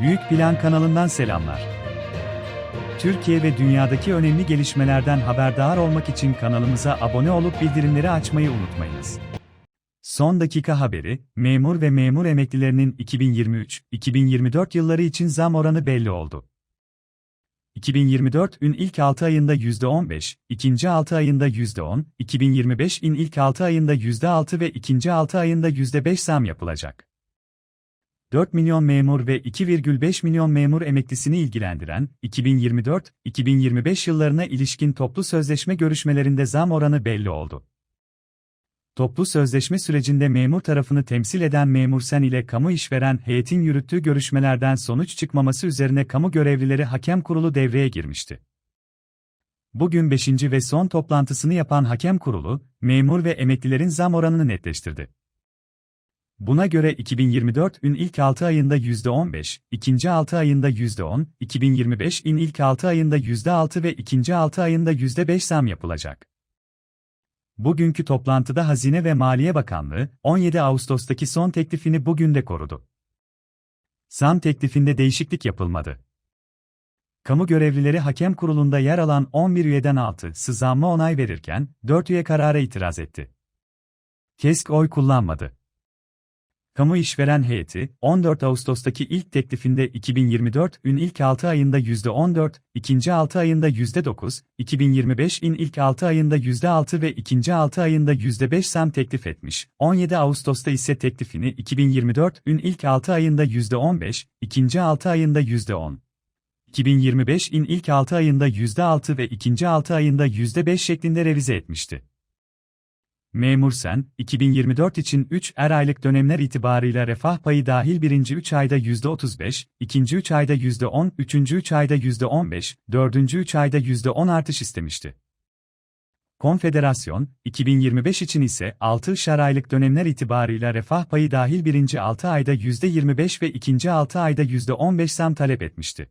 Büyük Plan kanalından selamlar. Türkiye ve dünyadaki önemli gelişmelerden haberdar olmak için kanalımıza abone olup bildirimleri açmayı unutmayınız. Son dakika haberi, memur ve memur emeklilerinin 2023-2024 yılları için zam oranı belli oldu. 2024'ün ilk 6 ayında %15, ikinci 6 ayında %10, 2025'in ilk 6 ayında %6 ve ikinci 6 ayında %5 zam yapılacak. 4 milyon memur ve 2,5 milyon memur emeklisini ilgilendiren 2024-2025 yıllarına ilişkin toplu sözleşme görüşmelerinde zam oranı belli oldu. Toplu sözleşme sürecinde memur tarafını temsil eden memur sen ile kamu işveren heyetin yürüttüğü görüşmelerden sonuç çıkmaması üzerine kamu görevlileri hakem kurulu devreye girmişti. Bugün 5. ve son toplantısını yapan hakem kurulu, memur ve emeklilerin zam oranını netleştirdi. Buna göre 2024'ün ilk 6 ayında %15, ikinci 6 ayında %10, 2025'in ilk 6 ayında %6 ve ikinci 6 ayında %5 zam yapılacak. Bugünkü toplantıda Hazine ve Maliye Bakanlığı, 17 Ağustos'taki son teklifini bugün de korudu. Zam teklifinde değişiklik yapılmadı. Kamu görevlileri hakem kurulunda yer alan 11 üyeden 6'sı zamma onay verirken, 4 üye karara itiraz etti. KESK oy kullanmadı. Kamu işveren heyeti, 14 Ağustos'taki ilk teklifinde 2024'ün ilk 6 ayında %14, ikinci 6 ayında %9, 2025'in ilk 6 ayında %6 ve ikinci 6 ayında %5 zam teklif etmiş. 17 Ağustos'ta ise teklifini 2024'ün ilk 6 ayında %15, ikinci 6 ayında %10, 2025'in ilk 6 ayında %6 ve ikinci 6 ayında %5 şeklinde revize etmişti. Memur Sen, 2024 için 3 er aylık dönemler itibarıyla refah payı dahil birinci 3 ayda %35, ikinci 3 ayda %10, üçüncü 3 ayda %15, dördüncü 3 ayda %10 artış istemişti. Konfederasyon, 2025 için ise 6 şer aylık dönemler itibarıyla refah payı dahil birinci 6 ayda %25 ve ikinci 6 ayda %15 zam talep etmişti.